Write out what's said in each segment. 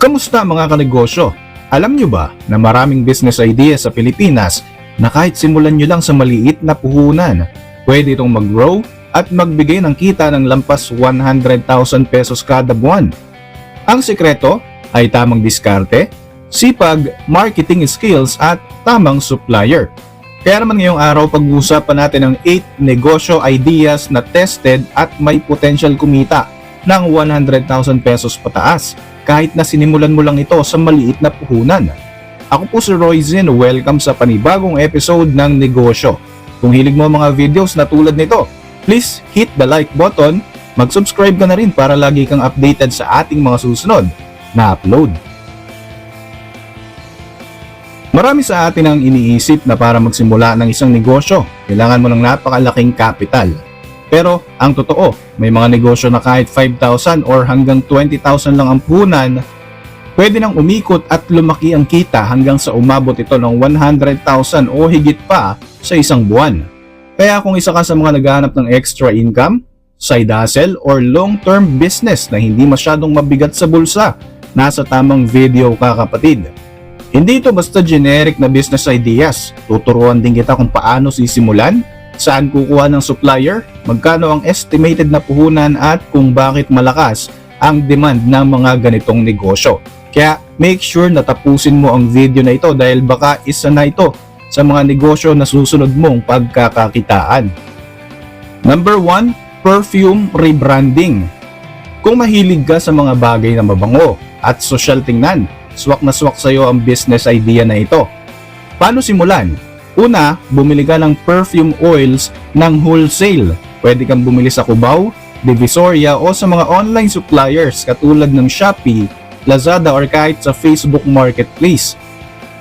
Kamusta mga kanegosyo? Alam nyo ba na maraming business ideas sa Pilipinas na kahit simulan nyo lang sa maliit na puhunan, pwede itong mag-grow at magbigay ng kita ng lampas 100,000 pesos kada buwan. Ang sekreto ay tamang diskarte, sipag, marketing skills at tamang supplier. Kaya naman ngayong araw pag-uusapan natin ang 8 negosyo ideas na tested at may potential kumita ng 100,000 pesos pataas kahit na sinimulan mo lang ito sa maliit na puhunan. Ako po si Roy Zin, welcome sa panibagong episode ng Negosyo. Kung hilig mo mga videos na tulad nito, please hit the like button, mag-subscribe ka na rin para lagi kang updated sa ating mga susunod na upload. Marami sa atin ang iniisip na para magsimula ng isang negosyo, kailangan mo ng napakalaking kapital. Pero ang totoo, may mga negosyo na kahit 5,000 or hanggang 20,000 lang ang puhunan, pwede nang umikot at lumaki ang kita hanggang sa umabot ito ng 100,000 o higit pa sa isang buwan. Kaya kung isa ka sa mga naghahanap ng extra income, side hustle or long-term business na hindi masyadong mabigat sa bulsa, nasa tamang video ka kapatid. Hindi ito basta generic na business ideas. Tuturuan din kita kung paano sisimulan, saan kukuha ng supplier, magkano ang estimated na puhunan at kung bakit malakas ang demand ng mga ganitong negosyo. Kaya make sure na tapusin mo ang video na ito dahil baka isa na ito sa mga negosyo na susunod mong pagkakakitaan. Number 1, perfume rebranding. Kung mahilig ka sa mga bagay na mabango at social tingnan, swak na swak sa iyo ang business idea na ito. Paano simulan? Una, bumili ka ng perfume oils ng wholesale. Pwede kang bumili sa Cubao, Divisoria o sa mga online suppliers katulad ng Shopee, Lazada or kahit sa Facebook Marketplace.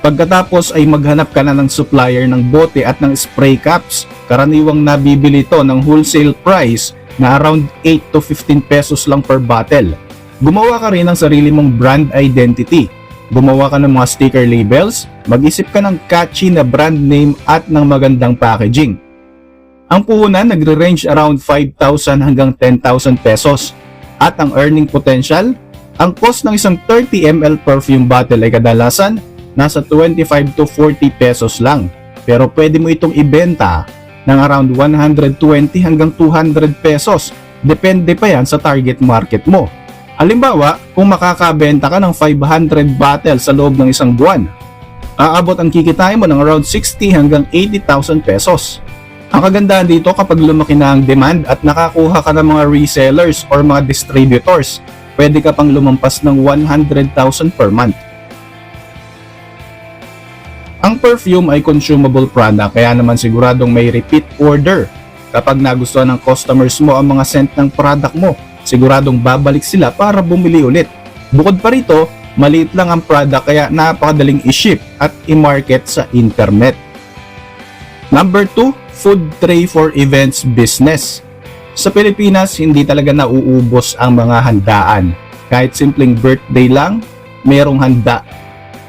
Pagkatapos ay maghanap ka na ng supplier ng bote at ng spray caps. Karaniwang nabibili ito ng wholesale price na around 8 to 15 pesos lang per bottle. Gumawa ka rin ng sarili mong brand identity. Gumawa ka ng mga sticker labels, mag-isip ka ng catchy na brand name at ng magandang packaging. Ang puhunan nagre-range around 5,000 hanggang 10,000 pesos. At ang earning potential, ang cost ng isang 30 ml perfume bottle ay kadalasan nasa 25 to 40 pesos lang. Pero pwede mo itong ibenta ng around 120 hanggang 200 pesos. Depende pa yan sa target market mo. Halimbawa, kung makakabenta ka ng 500 bottles sa loob ng isang buwan, aabot ang kikitain mo ng around 60 hanggang 80,000 pesos. Ang kagandahan dito kapag lumaki na ang demand at nakakuha ka ng mga resellers or mga distributors, pwede ka pang lumampas ng 100,000 per month. Ang perfume ay consumable product kaya naman siguradong may repeat order. Kapag nagustuhan ng customers mo ang mga scent ng product mo, siguradong babalik sila para bumili ulit. Bukod pa rito, maliit lang ang product kaya napakadaling i-ship at i-market sa internet. Number 2, food tray for events business. Sa Pilipinas, hindi talaga nauubos ang mga handaan. Kahit simpleng birthday lang, mayroong handa.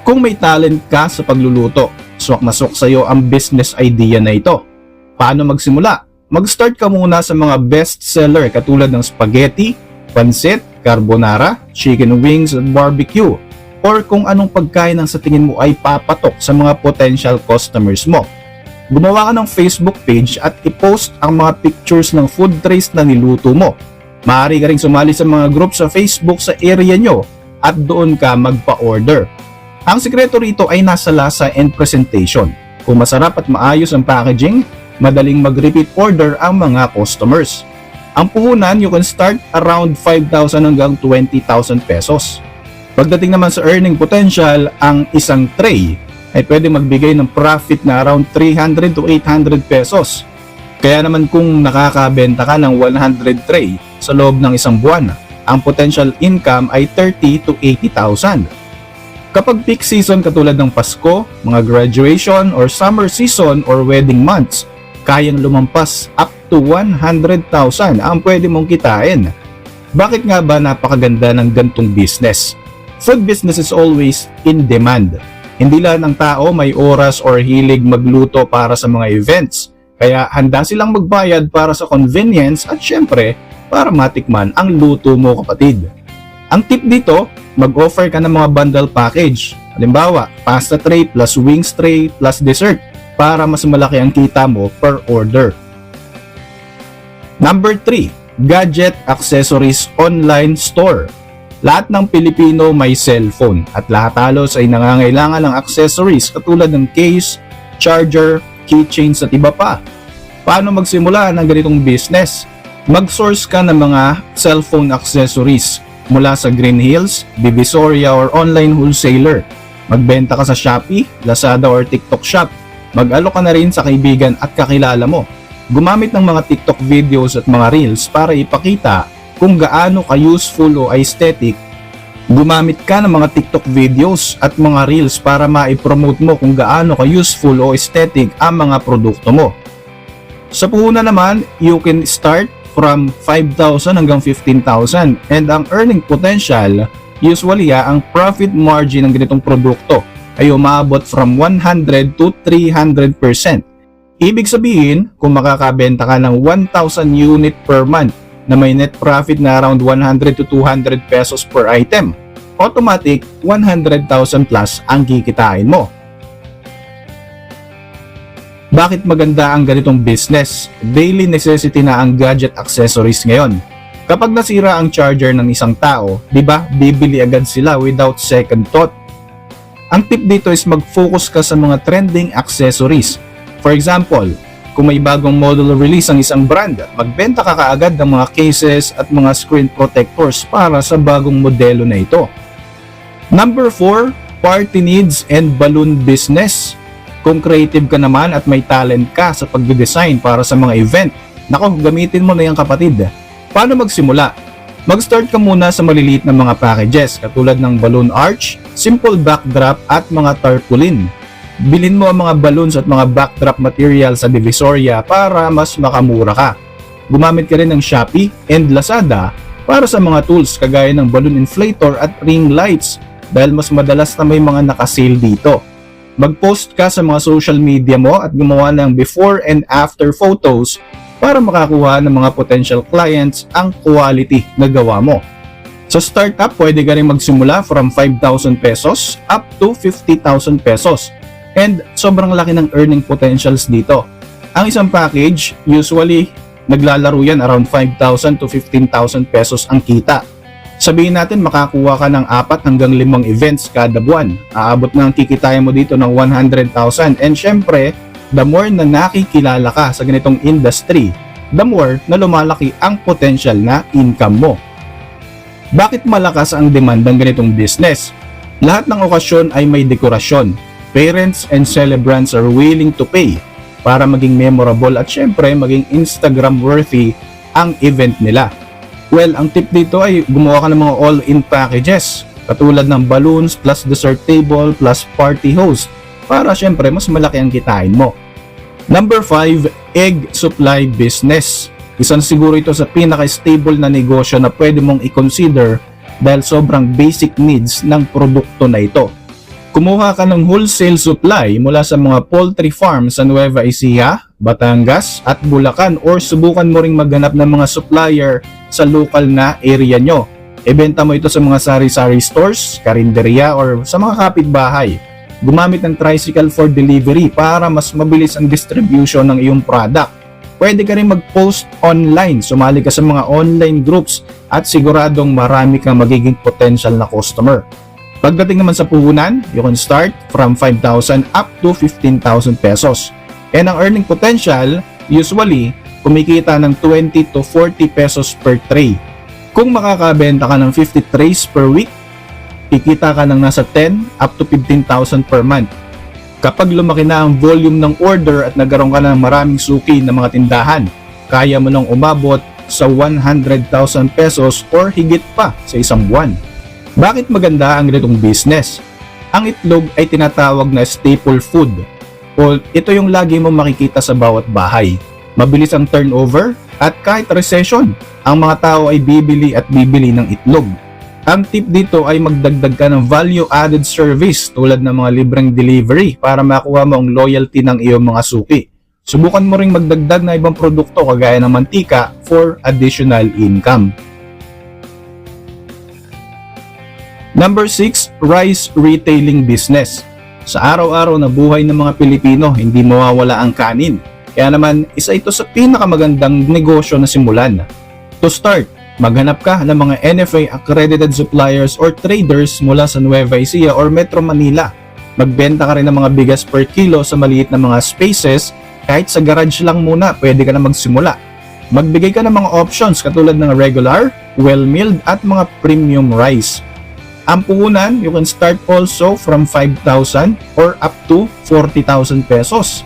Kung may talent ka sa pagluluto, swak na swak sa'yo ang business idea na ito. Paano magsimula? Mag-start ka muna sa mga best seller katulad ng spaghetti, pancit, carbonara, chicken wings at barbecue or kung anong pagkain ang sa tingin mo ay papatok sa mga potential customers mo. Gumawa ka ng Facebook page at i-post ang mga pictures ng food trays na niluto mo. Maaari ka ring sumali sa mga group sa Facebook sa area nyo at doon ka magpa-order. Ang sikreto rito ay nasa lasa and presentation. Kung masarap at maayos ang packaging, madaling mag-repeat order ang mga customers. Ang puhunan, you can start around 5,000 hanggang 20,000 pesos. Pagdating naman sa earning potential, ang isang tray ay pwede magbigay ng profit na around 300 to 800 pesos. Kaya naman kung nakakabenta ka ng 100 tray sa loob ng isang buwan, ang potential income ay 30 to 80,000. Kapag peak season katulad ng Pasko, mga graduation or summer season or wedding months, kayang lumampas up to 100,000 ang pwede mong kitain. Bakit nga ba napakaganda ng gantong business? Food business is always in demand. Hindi lahat ng tao may oras or hilig magluto para sa mga events. Kaya handa silang magbayad para sa convenience at syempre para matikman ang luto mo kapatid. Ang tip dito, mag-offer ka ng mga bundle package. Halimbawa, pasta tray plus wings tray plus dessert para mas malaki ang kita mo per order. Number 3, Gadget Accessories Online Store. Lahat ng Pilipino may cellphone at lahat halos ay nangangailangan ng accessories katulad ng case, charger, keychains at iba pa. Paano magsimula ng ganitong business? Mag-source ka ng mga cellphone accessories mula sa Green Hills, Divisoria or online wholesaler. Magbenta ka sa Shopee, Lazada or TikTok Shop. Mag-alok ka na rin sa kaibigan at kakilala mo. Gumamit ng mga TikTok videos at mga reels para ipakita kung gaano ka-useful o aesthetic. Gumamit ka ng mga TikTok videos at mga reels para ma-promote mo kung gaano ka-useful o aesthetic ang mga produkto mo. Sa puhunan naman, you can start from 5,000 hanggang 15,000 and ang earning potential usually ah, ang profit margin ng ganitong produkto ay umabot from 100 to 300%. Ibig sabihin, kung makakabenta ka ng 1,000 unit per month na may net profit na around 100 to 200 pesos per item, automatic 100,000 plus ang kikitain mo. Bakit maganda ang ganitong business? Daily necessity na ang gadget accessories ngayon. Kapag nasira ang charger ng isang tao, di ba, bibili agad sila without second thought. Ang tip dito is mag-focus ka sa mga trending accessories. For example, kung may bagong model release ang isang brand, magbenta ka kaagad ng mga cases at mga screen protectors para sa bagong modelo na ito. Number 4, party needs and balloon business. Kung creative ka naman at may talent ka sa pagde-design para sa mga event, nako, gamitin mo na yung kapatid. Paano magsimula? Mag-start ka muna sa maliliit na mga packages katulad ng balloon arch, simple backdrop at mga tarpaulin. Bilhin mo ang mga balloons at mga backdrop material sa Divisoria para mas makamura ka. Gumamit ka rin ng Shopee and Lazada para sa mga tools kagaya ng balloon inflator at ring lights dahil mas madalas na may mga nakasale dito. Mag-post ka sa mga social media mo at gumawa ng before and after photos para makakuha ng mga potential clients ang quality na gawa mo. Sa startup, pwede ka rin magsimula from 5,000 pesos up to 50,000 pesos. And sobrang laki ng earning potentials dito. Ang isang package, usually naglalaro yan around 5,000 to 15,000 pesos ang kita. Sabihin natin makakuha ka ng 4 hanggang 5 events kada buwan. Aabot na ang kikitayan mo dito ng 100,000 and syempre, the more na nakikilala ka sa ganitong industry, the more na lumalaki ang potential na income mo. Bakit malakas ang demand ng ganitong business? Lahat ng okasyon ay may dekorasyon. Parents and celebrants are willing to pay para maging memorable at syempre maging Instagram worthy ang event nila. Well, ang tip dito ay gumawa ka ng mga all-in packages katulad ng balloons plus dessert table plus party host para syempre mas malaki ang kitain mo. Number 5, egg supply business. Isa na siguro ito sa pinaka-stable na negosyo na pwede mong i-consider dahil sobrang basic needs ng produkto na ito. Kumuha ka ng wholesale supply mula sa mga poultry farm sa Nueva Ecija, Batangas at Bulacan or subukan mo ring maghanap ng mga supplier sa local na area nyo. Ibenta mo ito sa mga sari-sari stores, karinderya or sa mga kapitbahay. Gumamit ng tricycle for delivery para mas mabilis ang distribution ng iyong product. Pwede ka rin mag-post online, sumali ka sa mga online groups at siguradong marami kang magiging potential na customer. Pagdating naman sa puhunan, you can start from 5,000 up to 15,000 pesos. And ang earning potential, usually, kumikita ng 20 to 40 pesos per tray. Kung makakabenta ka ng 50 trays per week, kikita ka ng nasa 10 up to 15,000 per month. Kapag lumaki na ang volume ng order at nagkaroon ka ng maraming suki ng mga tindahan, kaya mo nang umabot sa 100,000 pesos or higit pa sa isang buwan. Bakit maganda ang ganitong business? Ang itlog ay tinatawag na staple food o ito yung lagi mo makikita sa bawat bahay. Mabilis ang turnover at kahit recession, ang mga tao ay bibili at bibili ng itlog. Ang tip dito ay magdagdag ka ng value added service tulad ng mga libreng delivery para makuha mo ang loyalty ng iyong mga suki. Subukan mo ring magdagdag na ibang produkto kagaya ng mantika for additional income. Number 6, rice retailing business. Sa araw-araw na buhay ng mga Pilipino, hindi mawawala ang kanin. Kaya naman, isa ito sa pinakamagandang negosyo na simulan. To start, maghanap ka ng mga NFA accredited suppliers or traders mula sa Nueva Ecija or Metro Manila. Magbenta ka rin ng mga bigas per kilo sa maliit na mga spaces, kahit sa garage lang muna, pwede ka na magsimula. Magbigay ka ng mga options katulad ng regular, well-milled at mga premium rice. Ang puhunan, you can start also from 5,000 or up to 40,000 pesos.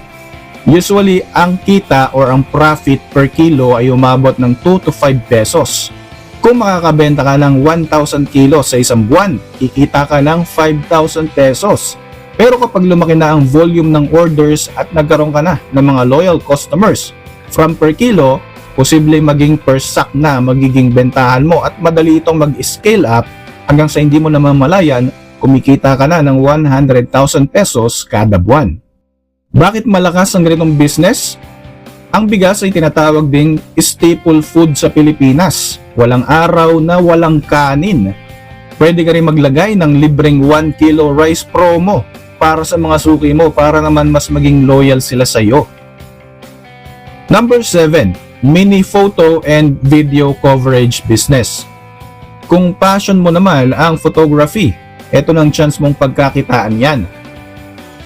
Usually, ang kita or ang profit per kilo ay umabot ng 2 to 5 pesos. Kung makakabenta ka ng 1,000 kilo sa isang buwan, kikita ka ng 5,000 pesos. Pero kapag lumaki na ang volume ng orders at nagkaroon ka na ng mga loyal customers, from per kilo, posible maging per sack na magiging bentahan mo at madali itong mag-scale up hanggang sa hindi mo namamalayan, kumikita ka na ng 100,000 pesos kada buwan. Bakit malakas ang ganitong business? Ang bigas ay tinatawag ding staple food sa Pilipinas. Walang araw na walang kanin. Pwede ka rin maglagay ng libreng 1 kilo rice promo para sa mga suki mo para naman mas maging loyal sila sa iyo. Number 7, mini photo and video coverage business. Kung passion mo naman ang photography, eto ng chance mong pagkakitaan yan.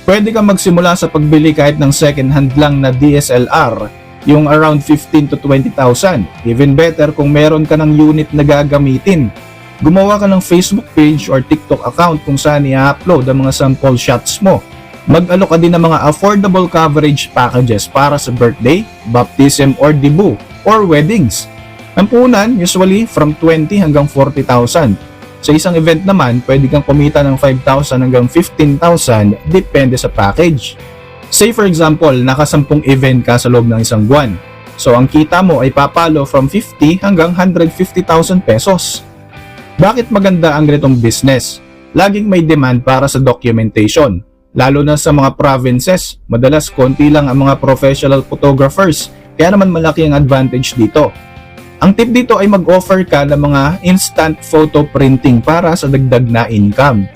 Pwede kang magsimula sa pagbili kahit ng second hand lang na DSLR, yung around 15 to 20,000. Even better kung meron ka ng unit na gagamitin. Gumawa ka ng Facebook page or TikTok account kung saan i-upload ang mga sample shots mo. Mag-alok ka din ng mga affordable coverage packages para sa birthday, baptism or debut, or weddings. Ang puhunan, usually from 20 hanggang 40,000. Sa isang event naman, pwede kang kumita ng 5,000 hanggang 15,000 depende sa package. Say for example, nakasampung event ka sa loob ng isang buwan. So ang kita mo ay papalo from 50 hanggang 150,000 pesos. Bakit maganda ang ganitong business? Laging may demand para sa documentation. Lalo na sa mga provinces, madalas konti lang ang mga professional photographers, kaya naman malaki ang advantage dito. Ang tip dito ay mag-offer ka ng mga instant photo printing para sa dagdag na income.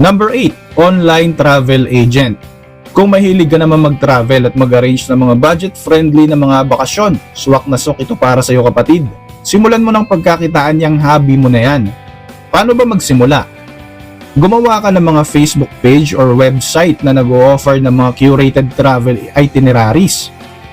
Number 8, online travel agent. Kung mahilig ka naman mag-travel at mag-arrange ng mga budget-friendly na mga bakasyon, swak na swak ito para sa iyo kapatid. Simulan mo ng pagkakitaan yung hobby mo na yan. Paano ba magsimula? Gumawa ka ng mga Facebook page or website na nag-o-offer ng mga curated travel itineraries.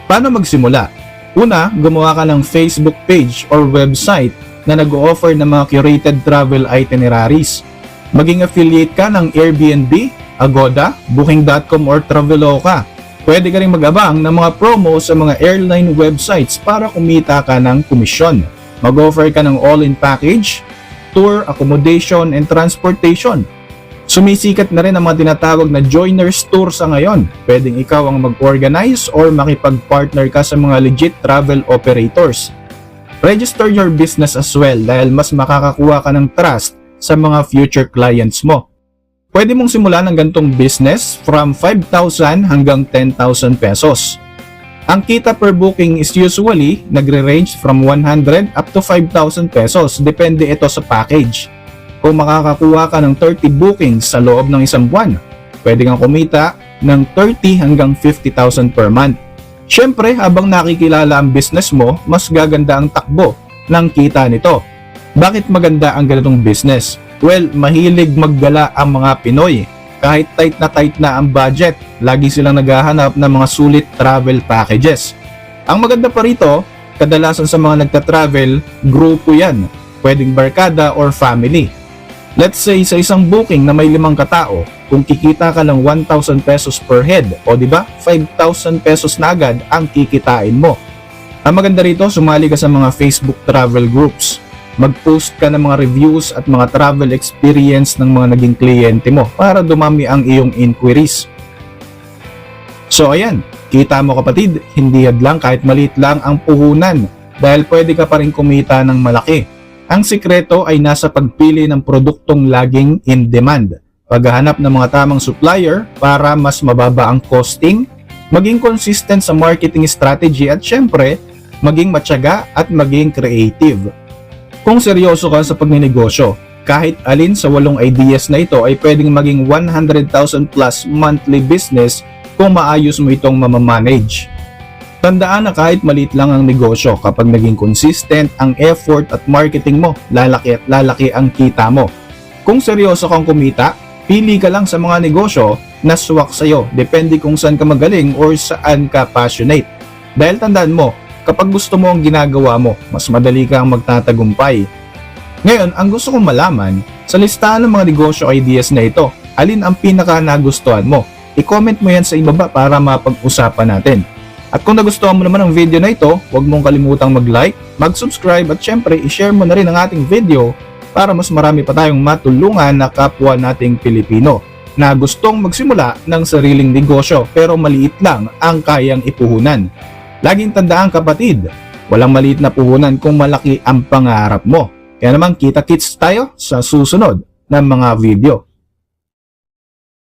Paano magsimula? Una, gumawa ka ng Facebook page or website na nag-o-offer ng mga curated travel itineraries. Maging affiliate ka ng Airbnb, Agoda, Booking.com or Traveloka. Pwede ka rin mag-abang ng mga promo sa mga airline websites para kumita ka ng komisyon. Mag-offer ka ng all-in package, tour, accommodation, and transportation. Sumisikat na rin ang mga tinatawag na joiners tour sa ngayon. Pwedeng ikaw ang mag-organize or makipag-partner ka sa mga legit travel operators. Register your business as well dahil mas makakakuha ka ng trust sa mga future clients mo. Pwede mong simulan ang gantong business from 5,000 hanggang 10,000 pesos. Ang kita per booking is usually nagre-range from 100 up to 5,000 pesos. Depende ito sa package. Kung makakakuha ka ng 30 bookings sa loob ng isang buwan, pwede kang kumita ng 30 hanggang 50,000 per month. Siyempre, habang nakikilala ang business mo, mas gaganda ang takbo ng kita nito. Bakit maganda ang ganitong business? Well, mahilig maggala ang mga Pinoy. Kahit tight na tight na ang budget, lagi silang naghahanap ng mga sulit travel packages. Ang maganda pa rito, kadalasan sa mga nagta-travel, grupo yan. Pwedeng barkada or family. Let's say sa isang booking na may limang katao, kung kikita ka ng 1,000 pesos per head, o di ba 5,000 pesos na agad ang kikitain mo. Ang maganda rito, sumali ka sa mga Facebook travel groups mag-post ka ng mga reviews at mga travel experience ng mga naging kliyente mo para dumami ang iyong inquiries. So ayan, kita mo kapatid, hindi hadlang kahit maliit lang ang puhunan dahil pwede ka pa rin kumita ng malaki. Ang sikreto ay nasa pagpili ng produktong laging in demand, paghahanap ng mga tamang supplier para mas mababa ang costing, maging consistent sa marketing strategy at syempre, maging matyaga at maging creative. Kung seryoso ka sa pagninegosyo, kahit alin sa walong ideas na ito ay pwedeng maging 100,000 plus monthly business kung maayos mo itong mamamanage. Tandaan na kahit maliit lang ang negosyo kapag naging consistent ang effort at marketing mo, lalaki at lalaki ang kita mo. Kung seryoso kang kumita, pili ka lang sa mga negosyo na swak sa'yo, depende kung saan ka magaling or saan ka passionate. Dahil tandaan mo, kapag gusto mo ang ginagawa mo, mas madali kang magtatagumpay. Ngayon, ang gusto kong malaman, sa listahan ng mga negosyo ideas na ito, alin ang pinaka nagustuhan mo? I-comment mo yan sa ibaba para mapag-usapan natin. At kung nagustuhan mo naman ang video na ito, huwag mong kalimutang mag-like, mag-subscribe at syempre i-share mo na rin ang ating video para mas marami pa tayong matulungan na kapwa nating Pilipino na gustong magsimula ng sariling negosyo pero maliit lang ang kayang ipuhunan. Laging tandaan kapatid, walang maliit na puhunan kung malaki ang pangarap mo. Kaya naman kita-kits tayo sa susunod ng mga video.